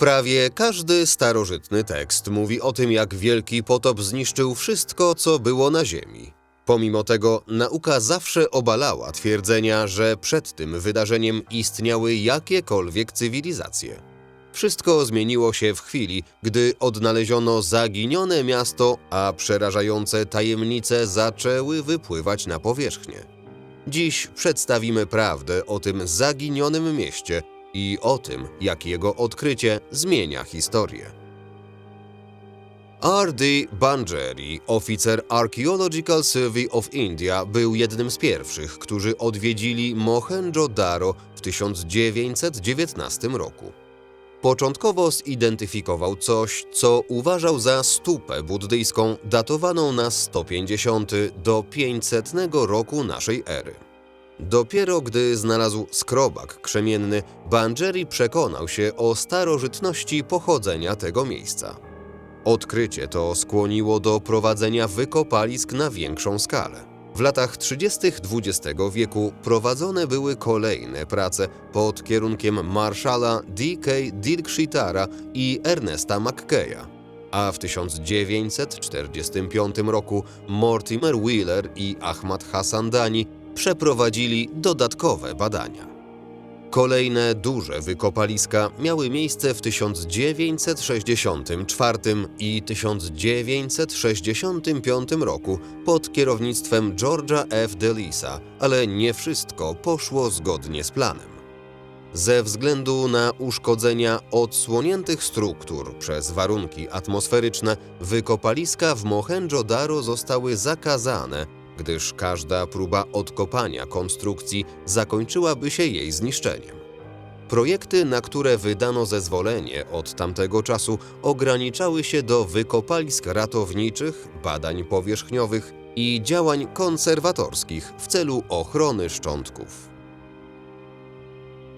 Prawie każdy starożytny tekst mówi o tym, jak wielki potop zniszczył wszystko, co było na Ziemi. Pomimo tego, nauka zawsze obalała twierdzenia, że przed tym wydarzeniem istniały jakiekolwiek cywilizacje. Wszystko zmieniło się w chwili, gdy odnaleziono zaginione miasto, a przerażające tajemnice zaczęły wypływać na powierzchnię. Dziś przedstawimy prawdę o tym zaginionym mieście i o tym, jak jego odkrycie zmienia historię. R.D. Banjeri, oficer Archaeological Survey of India, był jednym z pierwszych, którzy odwiedzili Mohenjo-Daro w 1919 roku. Początkowo zidentyfikował coś, co uważał za stupę buddyjską datowaną na 150 do 500 roku naszej ery. Dopiero gdy znalazł skrobak krzemienny, Banjeri przekonał się o starożytności pochodzenia tego miejsca. Odkrycie to skłoniło do prowadzenia wykopalisk na większą skalę. W latach 30. XX wieku prowadzone były kolejne prace pod kierunkiem Marszala D.K. Dilkshitara i Ernesta McKeya. A w 1945 roku Mortimer Wheeler i Ahmad Hassan Dani przeprowadzili dodatkowe badania. Kolejne duże wykopaliska miały miejsce w 1964 i 1965 roku pod kierownictwem George'a F. Delisa, ale nie wszystko poszło zgodnie z planem. Ze względu na uszkodzenia odsłoniętych struktur przez warunki atmosferyczne, wykopaliska w Mohenjo-Daro zostały zakazane, gdyż każda próba odkopania konstrukcji zakończyłaby się jej zniszczeniem. Projekty, na które wydano zezwolenie od tamtego czasu, ograniczały się do wykopalisk ratowniczych, badań powierzchniowych i działań konserwatorskich w celu ochrony szczątków.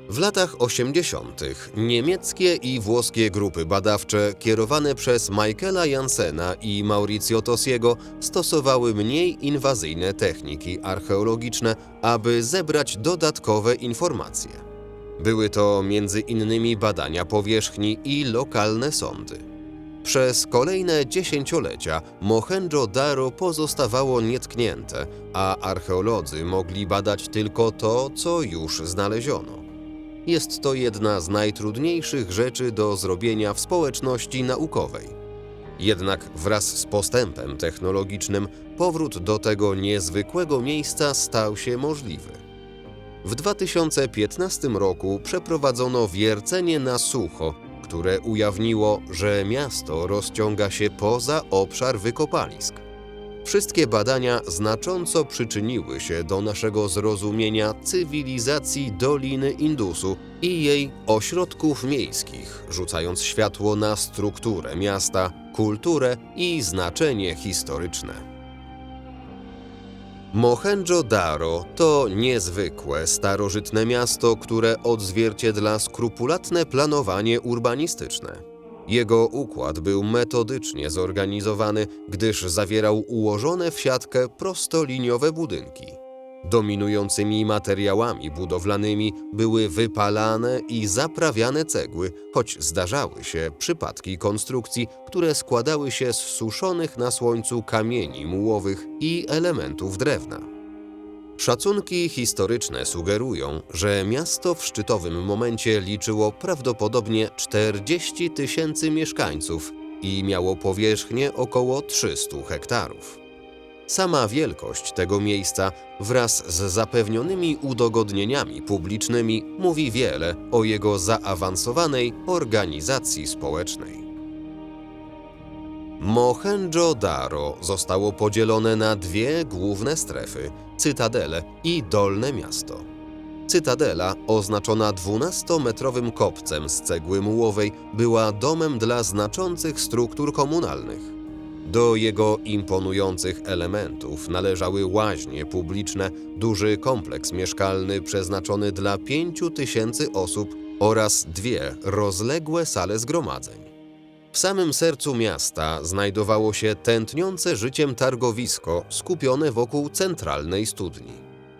W latach 80. niemieckie i włoskie grupy badawcze kierowane przez Michaela Jansena i Maurizio Tossiego stosowały mniej inwazyjne techniki archeologiczne, aby zebrać dodatkowe informacje. Były to między innymi badania powierzchni i lokalne sądy. Przez kolejne dziesięciolecia Mohenjo-Daro pozostawało nietknięte, a archeolodzy mogli badać tylko to, co już znaleziono. Jest to jedna z najtrudniejszych rzeczy do zrobienia w społeczności naukowej. Jednak wraz z postępem technologicznym powrót do tego niezwykłego miejsca stał się możliwy. W 2015 roku przeprowadzono wiercenie na sucho, które ujawniło, że miasto rozciąga się poza obszar wykopalisk. Wszystkie badania znacząco przyczyniły się do naszego zrozumienia cywilizacji Doliny Indusu i jej ośrodków miejskich, rzucając światło na strukturę miasta, kulturę i znaczenie historyczne. Mohenjo-Daro to niezwykłe, starożytne miasto, które odzwierciedla skrupulatne planowanie urbanistyczne. Jego układ był metodycznie zorganizowany, gdyż zawierał ułożone w siatkę prostoliniowe budynki. Dominującymi materiałami budowlanymi były wypalane i zaprawiane cegły, choć zdarzały się przypadki konstrukcji, które składały się z suszonych na słońcu kamieni mułowych i elementów drewna. Szacunki historyczne sugerują, że miasto w szczytowym momencie liczyło prawdopodobnie 40 tysięcy mieszkańców i miało powierzchnię około 300 hektarów. Sama wielkość tego miejsca wraz z zapewnionymi udogodnieniami publicznymi mówi wiele o jego zaawansowanej organizacji społecznej. Mohenjo-Daro zostało podzielone na dwie główne strefy cytadele i dolne miasto. Cytadela, oznaczona 12-metrowym kopcem z cegły mułowej, była domem dla znaczących struktur komunalnych. Do jego imponujących elementów należały łaźnie publiczne, duży kompleks mieszkalny przeznaczony dla 5 tysięcy osób oraz dwie rozległe sale zgromadzeń. W samym sercu miasta znajdowało się tętniące życiem targowisko skupione wokół centralnej studni.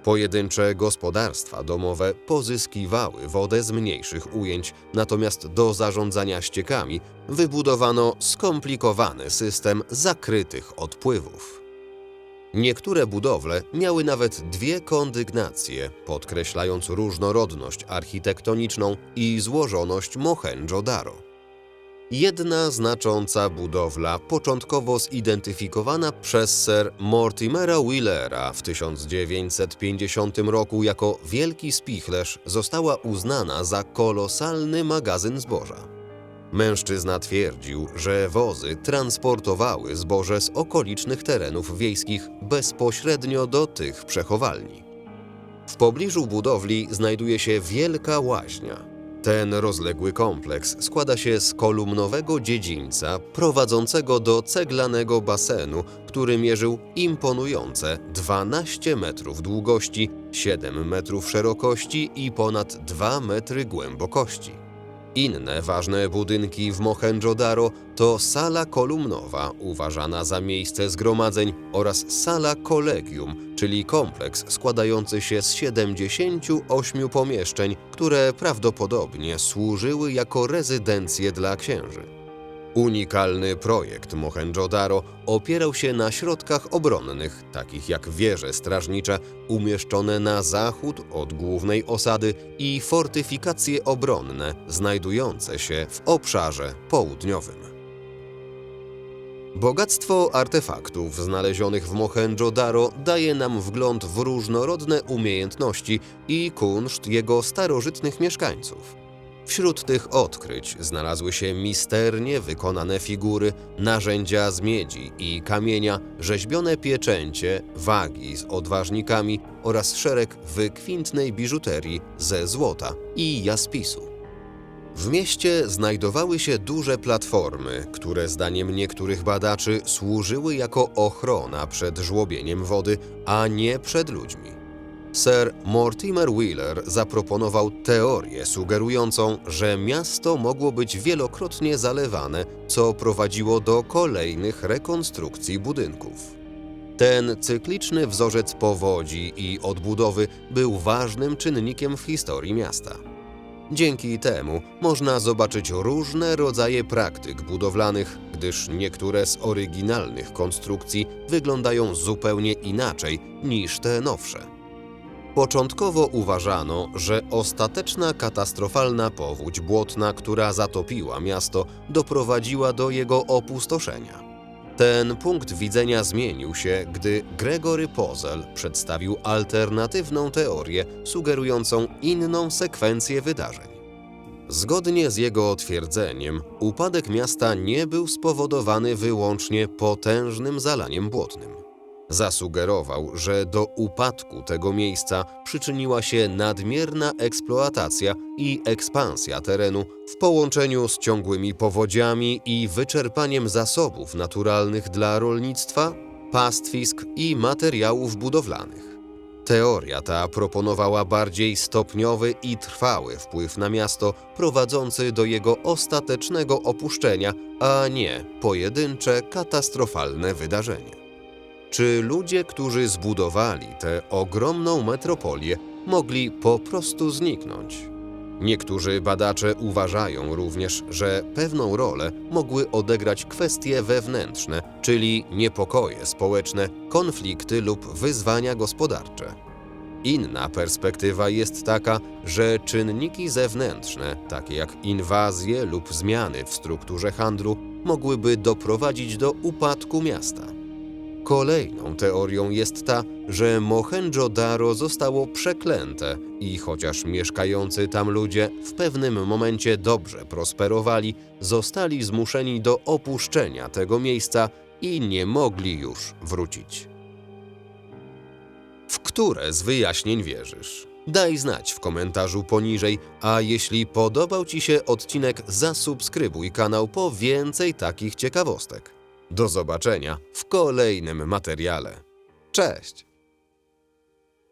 Pojedyncze gospodarstwa domowe pozyskiwały wodę z mniejszych ujęć, natomiast do zarządzania ściekami wybudowano skomplikowany system zakrytych odpływów. Niektóre budowle miały nawet dwie kondygnacje, podkreślając różnorodność architektoniczną i złożoność Mohenjo-Daro. Jedna znacząca budowla, początkowo zidentyfikowana przez Sir Mortimera Willera w 1950 roku jako wielki spichlerz, została uznana za kolosalny magazyn zboża. Mężczyzna twierdził, że wozy transportowały zboże z okolicznych terenów wiejskich bezpośrednio do tych przechowalni. W pobliżu budowli znajduje się wielka łaźnia. Ten rozległy kompleks składa się z kolumnowego dziedzińca prowadzącego do ceglanego basenu, który mierzył imponujące 12 metrów długości, 7 metrów szerokości i ponad 2 metry głębokości. Inne ważne budynki w Mohenjo-Daro to sala kolumnowa, uważana za miejsce zgromadzeń, oraz sala kolegium, czyli kompleks składający się z 78 pomieszczeń, które prawdopodobnie służyły jako rezydencje dla księży. Unikalny projekt Mohenjo-Daro opierał się na środkach obronnych, takich jak wieże strażnicze umieszczone na zachód od głównej osady i fortyfikacje obronne znajdujące się w obszarze południowym. Bogactwo artefaktów znalezionych w Mohenjo-Daro daje nam wgląd w różnorodne umiejętności i kunszt jego starożytnych mieszkańców. Wśród tych odkryć znalazły się misternie wykonane figury, narzędzia z miedzi i kamienia, rzeźbione pieczęcie, wagi z odważnikami oraz szereg wykwintnej biżuterii ze złota i jaspisu. W mieście znajdowały się duże platformy, które zdaniem niektórych badaczy służyły jako ochrona przed żłobieniem wody, a nie przed ludźmi. Sir Mortimer Wheeler zaproponował teorię sugerującą, że miasto mogło być wielokrotnie zalewane, co prowadziło do kolejnych rekonstrukcji budynków. Ten cykliczny wzorzec powodzi i odbudowy był ważnym czynnikiem w historii miasta. Dzięki temu można zobaczyć różne rodzaje praktyk budowlanych, gdyż niektóre z oryginalnych konstrukcji wyglądają zupełnie inaczej niż te nowsze. Początkowo uważano, że ostateczna katastrofalna powódź błotna, która zatopiła miasto, doprowadziła do jego opustoszenia. Ten punkt widzenia zmienił się, gdy Gregory Pozel przedstawił alternatywną teorię sugerującą inną sekwencję wydarzeń. Zgodnie z jego twierdzeniem, upadek miasta nie był spowodowany wyłącznie potężnym zalaniem błotnym. Zasugerował, że do upadku tego miejsca przyczyniła się nadmierna eksploatacja i ekspansja terenu w połączeniu z ciągłymi powodziami i wyczerpaniem zasobów naturalnych dla rolnictwa, pastwisk i materiałów budowlanych. Teoria ta proponowała bardziej stopniowy i trwały wpływ na miasto, prowadzący do jego ostatecznego opuszczenia, a nie pojedyncze, katastrofalne wydarzenie. Czy ludzie, którzy zbudowali tę ogromną metropolię, mogli po prostu zniknąć? Niektórzy badacze uważają również, że pewną rolę mogły odegrać kwestie wewnętrzne, czyli niepokoje społeczne, konflikty lub wyzwania gospodarcze. Inna perspektywa jest taka, że czynniki zewnętrzne, takie jak inwazje lub zmiany w strukturze handlu, mogłyby doprowadzić do upadku miasta. Kolejną teorią jest ta, że Mohenjo-Daro zostało przeklęte i chociaż mieszkający tam ludzie w pewnym momencie dobrze prosperowali, zostali zmuszeni do opuszczenia tego miejsca i nie mogli już wrócić. W które z wyjaśnień wierzysz? Daj znać w komentarzu poniżej, a jeśli podobał Ci się odcinek, zasubskrybuj kanał po więcej takich ciekawostek. Do zobaczenia w kolejnym materiale. Cześć!